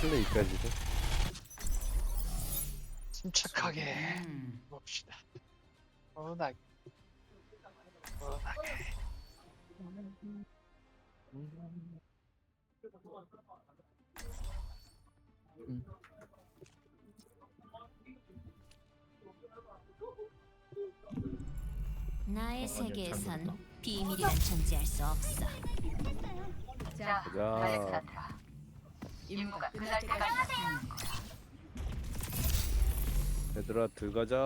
플레이까지도. 침착하게 봅시다. 어나게. 어나게. 나의 세계에선 비밀이란 존재할 수 없어. 자, 가자. 알렉산드라. 임무가 끝날 때까지 하는 거야. 얘들아 들어가자.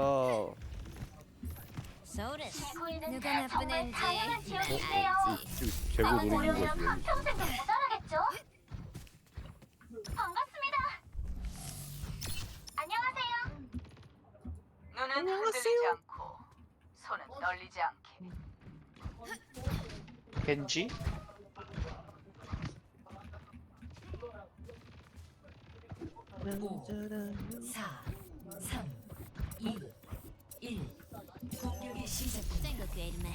누가 나쁜 애인지 난 알지. 이 개구 노리는 거지. 여기. 평생 못 알아겠죠? 반갑습니다. 안녕하세요. 눈은 흔들리지 않고 손은 떨리지 않게.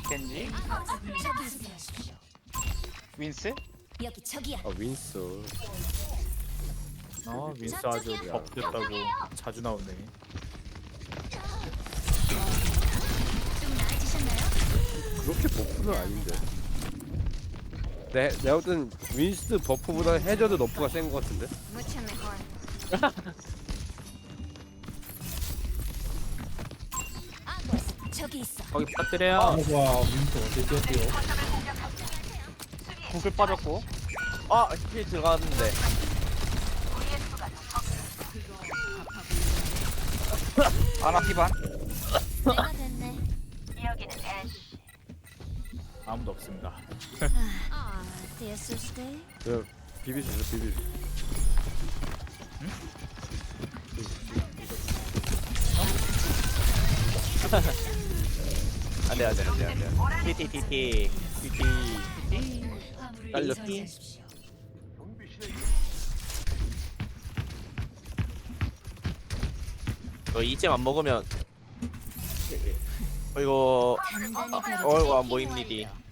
저기 있어. 윈스? 여기 저기야. 아 윈스. 아 윈스 아주 버프됐다고 자주 나오네? 그렇게 버프는 아닌데. 내 내가 볼땐 윈스 버프보다 해저드 너프가 센 것 같은데. 저기 있어. 거기 부탁드려요 와 윈스 어디 뛰었대요? 구글 빠졌고. 아, 힐 들어갔는데. 아나 피반. 내가 됐네. 아무도 없습니다 야, 비비주세요 비비주. 안 돼, 안 돼, 안 돼, 안 돼. TTTT. TT. 딸렸기? 너 이쯤 안 먹으면 어, 이거 단단히 어이구 안 보입니다.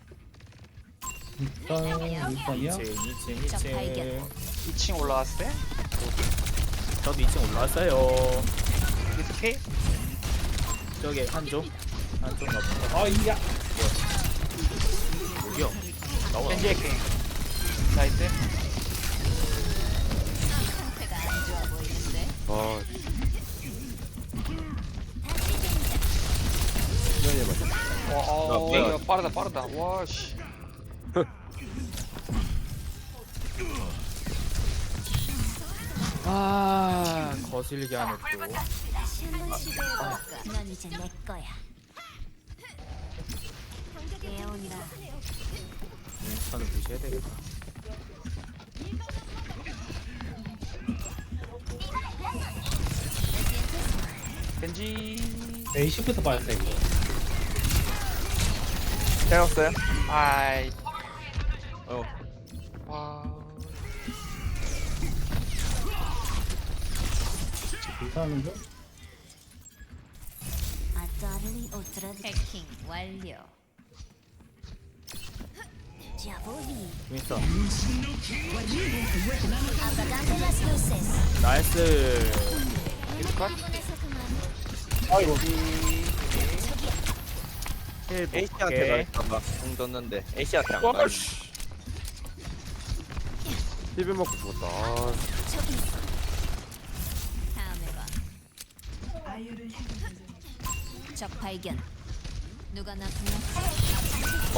일단 일단이야? 2층 2층 적 발견. 2층 2층 올라왔어요? 저도 2층 올라왔어요 리스케? 저기 한쪽 한쪽 가보자 아 이야 여기요 나와 겐지의 킹. 나이스. 아. 와, 어, 뭐야. 야, 빠르다, 빠르다. 와, 씨. 아 거슬리게 하네 또 다시 한번 시도해볼까? 넌 이제 내 거야. 예언이라 윈스턴을 무시해야 되겠다 겐지. A10부터 빠졌다 이거 태웠어요? 아이. 어. 아따르니 오트라 해킹 완료. 윈스턴. 나이스. 아이고 힐 A씨한테 볼게 갈까봐 공 뒀는데 A씨한테 안 와, 가. 씨. 먹고 죽었다. 아, 저기 있어. 다음에 봐. 적 발견. 누가 나타났어?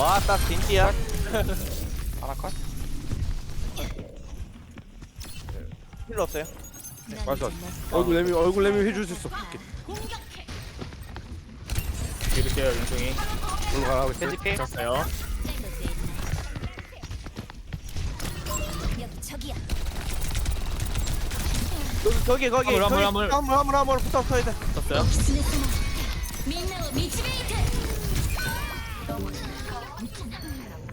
와, 딱 진지야. 아나 컷? 힐 없어요? 난 맞아. 얼굴 내미 얼굴 내미 해줄 수 있어. 드릴게요 윤종이 올라가라고 필? 쳤어요 거기, 거기. 화물, 화물, 거기. 화물. 화물, 화물, 화물. 붙어, 붙어야 돼. 쳤어요 민나を導いて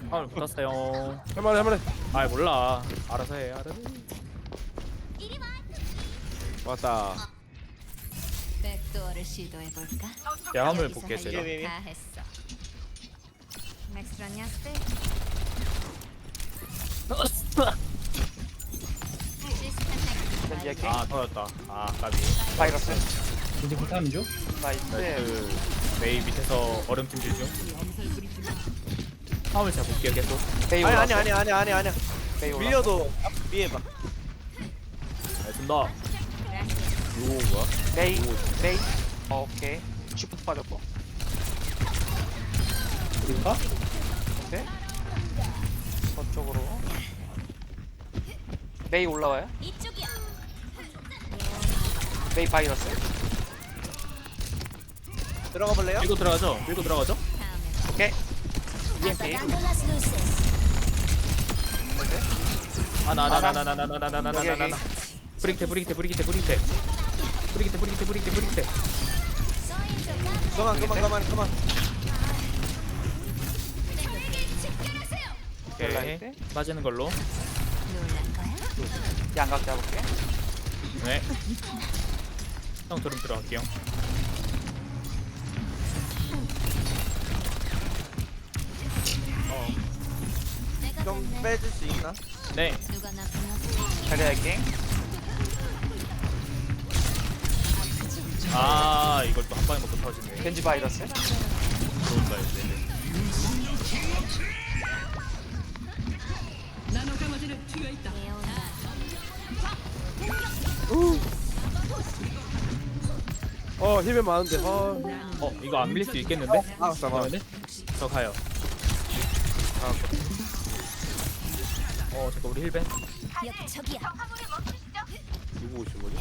화물 붙었어요 할만해 할만해. 아 몰라 알아서 해 알아서 해 왔다. 백도어를 시도해볼까? 제가 화물 여기서 볼게 할 제가 일 다 했어. 맥스라냐스 겐 지 해킹. 아 터졌다. 아 까비. 바이러스. 이제 불타는 중? 나이스. 그 메이 밑에서 얼음찜 질 중. 화물 잘 볼게요 계속. 메이 아니 올라왔어. 아니 아니 아니 아니 메이 올라왔어. 밀려도 앞 위에 봐 알겠습니다. 요거가 메이. 메이. 어, 오케이. 쉬프트 빠졌고. 어딜까? 오케이. 저쪽으로. 메이 올라와요? 메이 바이러스. 들어가 볼래요? 밀고 들어가죠. 밀고 들어가죠. 오케이. EMP. 랑글라스 루세스. 아나나나 나 나 나 나 나 나 나 나 나. 브릭테 브릭테 브릭테 브릭테. 브릭테 브릭테 브릭테 브릭테. 그만 그만 그만 그만 오케이. 빠지는 걸로. 양각 잡을게. 네. 형 드럼 들어갈게요. 내가 좀. 빼줄 수 있나? 네. 누가 나 불렀어? 자리 해킹. 아 이걸 또 한 방에 먹고 터지네. 겐지 바이러스. 좋은다 이제. 예 어 힐맨 많은데 아 어 이거 안 밀릴 수 있겠는데? 아 잠깐만 그러면은 저 가요. 어 잠깐 우리 힐벤. 저기야. 누구 오신 거지?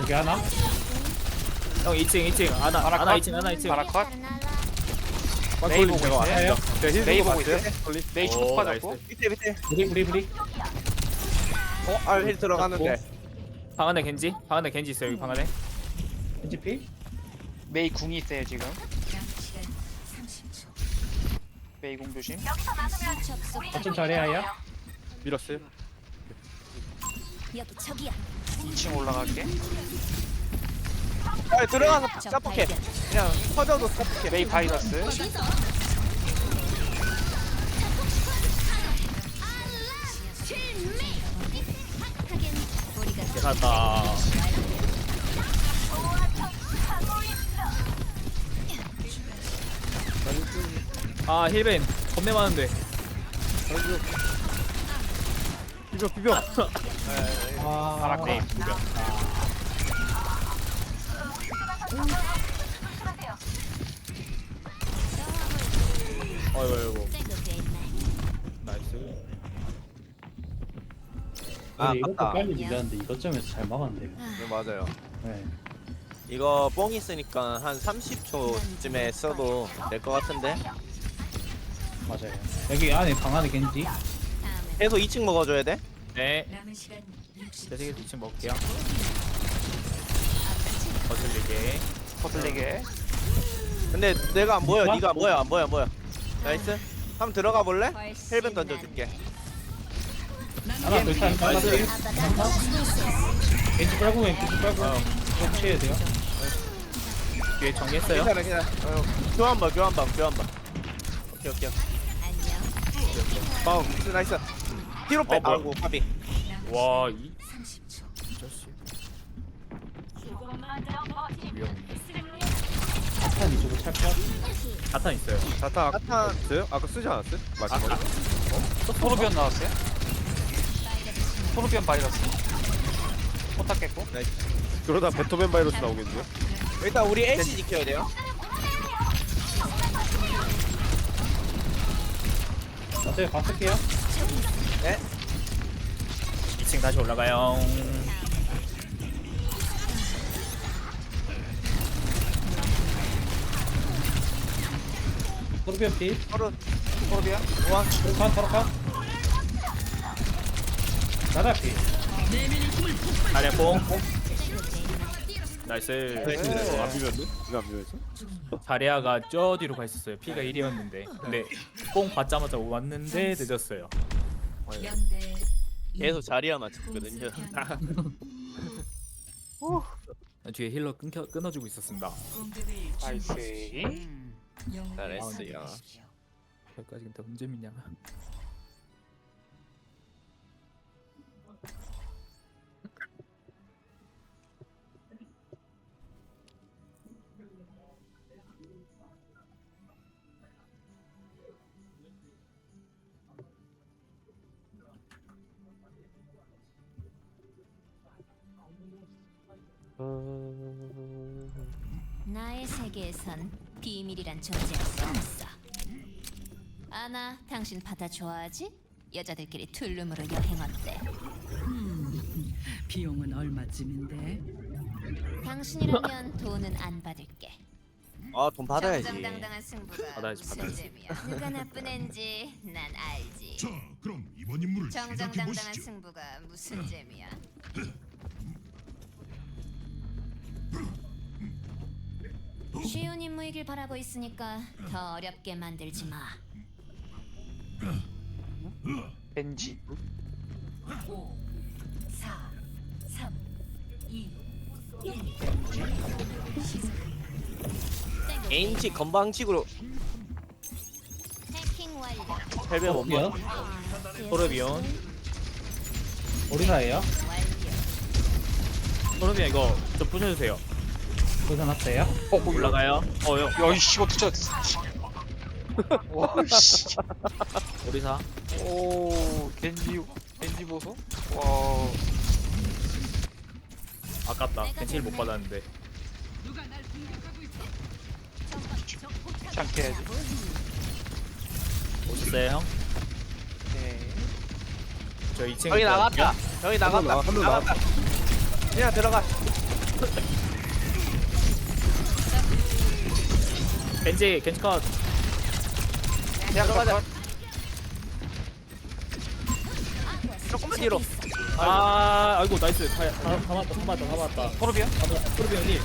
여기 하나? 형 2층 2층 하나 하나 하나 컷. 2층 하나 2층. 하나 컷. 빠솔리 보고 제가 있어요? 왔어요 제가 힐 메이 보고 보고 봤어요 있어요? 슈퍼 오, 빠졌고. 나이스. 밑에 밑에 브리 브리 브리 어알힐 들어가는데 방 안에 겐지? 방 안에 겐지 있어요 여기 방 안에. NGP? 메이 궁이 있어요 지금. 메이 궁 조심. 어쩜 잘해야 밀었어요 여기 저기야. 2층 올라갈게. 아 들어가서 적 짜폭해. 그냥 터져도 짜폭해 메이 바이러스. 갔다. 아 힐벤 겁내 많은데. 비벼 비벼 아 어이구. 땡그게 있네. 나이스. 아 근데 이것도 맞다 빨리 밀렸는데 이것 점에서 잘 막았네 네, 맞아요 네. 이거 뽕 있으니까 한 30초쯤에 써도 될 것 같은데 맞아요 여기 안에 방 안에 겐지 계속 2층 먹어줘야 돼? 네. 대세계 2층 먹을게요. 거슬리게. 거슬리게. 근데 내가 안 보여? 네가 안 보여 안 보여 안 보여 나이스 한번 들어가 볼래? 훨씬 헬벤 던져줄게 하나 하나. 겐지 빨고 겐지 빨고 꼭 치해야 돼요 뒤에 정리했어요. 괜찮아 괜찮아 어, 교환 봐 교환 봐 교환 봐 오케이 오케이 다운 나이스 나이스 뒤로 빼 어, 뭐야. 아이고 까비 와, 이, 자식. 사탄 이쪽으로 찰까? 자탄 있어요. 자타 자타. 있어요? 아까 쓰지 않았어요? 마지막에? 토르비언 나왔어요? 토르비언 바이러스. 포탑 깼고. 그러다 베토벤 바이러스 나오겠는데? 일단 우리 애쉬 지켜야 돼요 저희 갔을게요. 네. 2층 다시 올라가요. 도르비언 피. 서른 서른이야? 우와 도르칸, 도르칸. 나다 피. 아래 뽕. 나이스. 어, 안 비볐네? 이거 안 비볐어? 자리아가 저 뒤로 가 있었어요. 피가 1이었는데. 근데 뽕 받자마자 왔는데 늦었어요. 계속 자리야만 찍거든요 뒤에 힐러 끊겨 끊어주고 있었습니다. 나이스. 잘했어요 별까지 근데 언제 미냐? 나의 세계에선 비밀이란 존재할 수 없어. 아나, 당신 바다 좋아하지? 여자들끼리 툴룸으로 여행 어때? 비용은 얼마쯤인데? 당신이라면 돈은 안 받을게. 아 돈 받아야지. 정정당당한 승부가 받아야지, 무슨 받아야지. 재미야? 누가 나쁜 앤지 난 알지. 자, 그럼 이번 인물을 정정당당한 보시죠. 승부가 무슨 재미야? 쉬운 임무이길 바라고 있으니까 더 어렵게 만들지 마. 벤지 5, 4, 3, 2, 개인치 건방식으로 해킹 완료. 헬멧? 먹. 토르비온 오리사예요? 완료. 토르비온 이거 좀 부셔주세요 도전했어요? 어 거기 올라가요? 어요 야 이 씨발 진짜 와씨. 오리사 오 겐지 겐지 보소? 와. 아깝다. 벤치를 못 받았는데. 귀찮게 해야지. 오셨어요 형? 네. 저 2층 저기 나갔다. 저기 한명 나갔다. 한명 나갔다. 그냥 들어가 겐지 겐지 컷. 그냥 들어가자. 조금만 뒤로. 아, 아이고 나이스. 다, 다, 다 맞다 다 맞다 다 맞다. 토르비야? 토르비온이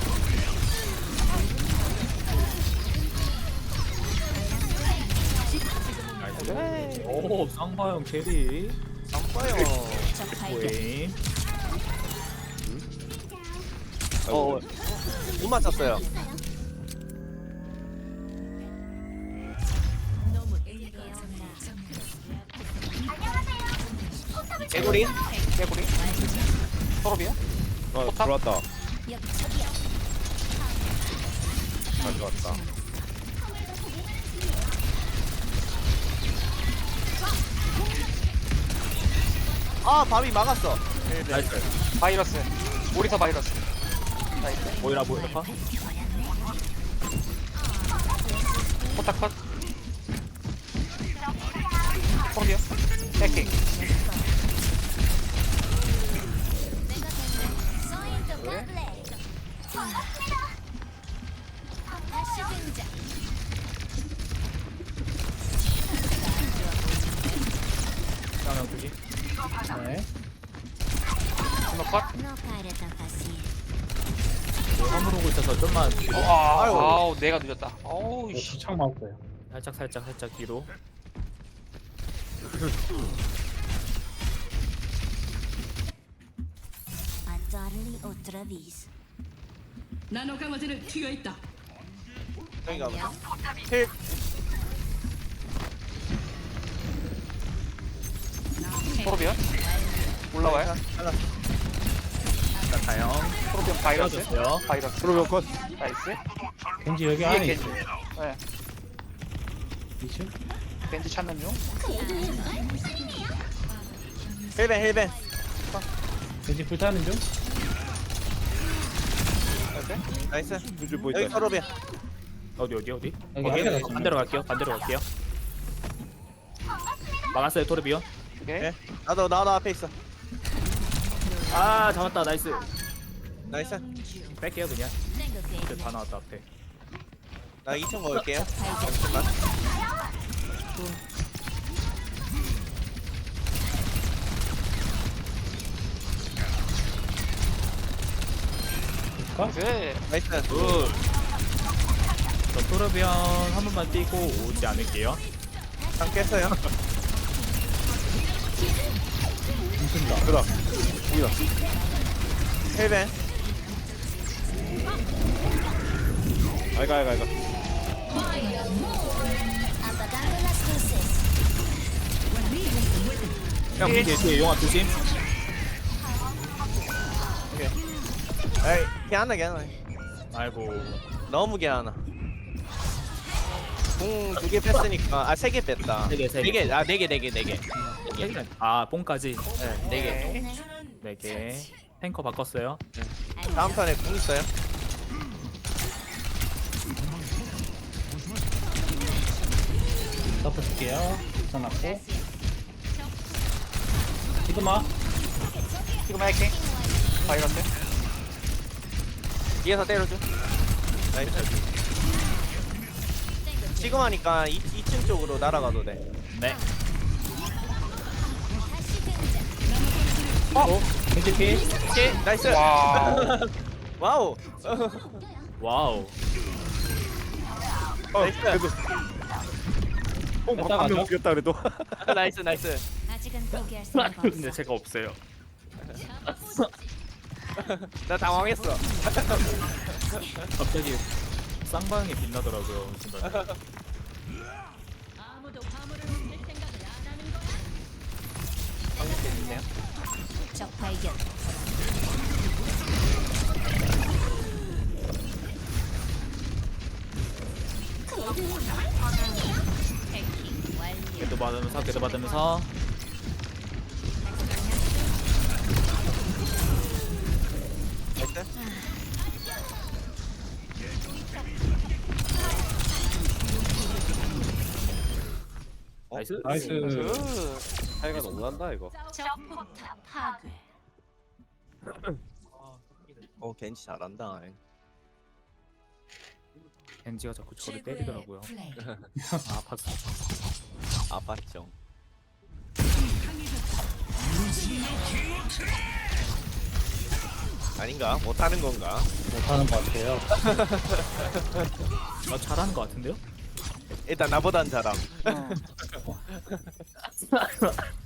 나이스 오 쌍바형 캐리. 적 발견. 오잉 어. 못 맞췄어요 개구리? 개구리? 토르비야? 어 포탑? 들어왔다. 잘 들어왔다. 아 밤이 막았어. 나이스. 바이러스. 오리사 바이러스. 나이스. 모이라 컷 포탑 컷 늦었다 어우 오, 씨 주창 맞았어요. 살짝 살짝 살짝 뒤로 otra vez. 나노 강화제를 튀어 있다. 저기 가봐 안녕. 힐 토르비야? 올라와요? 자 다형 토르비야 바이러스 바이러스 프로명 컷 나이스 겐지 여기 위에 안에 겐지. 있어요. 네. 2층? 겐지 찾는 중. 힐벤 힐벤. 겐지 불타는 중? 나이스 나이스. 줄줄 보인다. 여기 서로비야. 어디 어디 어디? 여기 어디? 앞에 갔습니다. 반대로 갈게요. 반대로 갈게요. 막았어요 토르비온 오케이. 네. 나도 나도 앞에 있어. 아 잡았다. 나이스. 나이스. 뺄게요 그냥. 이제. 다 나왔다 앞에 나 2층 먹을게요. 잠시만. 나이스 나이스. 굿. 저 토르비온 한 번만 뛰고 오지 않을게요. 장 깼어요. 힐벤. 알가 알가 알가 Apagando las luces. 형 뒤에 뒤에 용합 조심. 에이 걔하나 걔하나 아이고. 너무 걔하나 궁두 개 뺐으니까 아 세 개 뺐다. 세 개, 세 개. 네개아네개네개네개. 아 뽕까지? 네개. 네개. 탱커 바꿨어요? 다음 턴에 궁 있어요 덮어줄게요. 붙여놨고. 시그마. 지금 할게 바이러스 뒤에서 때려줘 나이스 지금 하니까 2, 2층 쪽으로 날아가도 돼 네. 겐지 피. 오케이 나이스 와 와우 와우. 나이스 뽕 됐다 한명 가죠? 죽였다 그래도 나이스 나이스 아직은 포기할 수가 없어. 근데 제가 없어요. 나 당황했어 갑자기 쌍방이 빛나더라고요. 순간. 아무도 화물을 옮길 생각을 안 하는 거야. 방금 재밌네요 적 발견. 받으면서 나이스 나이스. 나이스. 그 차이가 너무 난다 이거 적 포탑 파괴. 어 겐지 잘한다 겐지가 자꾸 저를 최고의 때리더라고요. 플레이. 아, 아팠어. 아팠죠 아닌가? 못하는 건가? 못하는 것 같아요. 나 잘하는 것 같은데요? 일단 나보단 잘함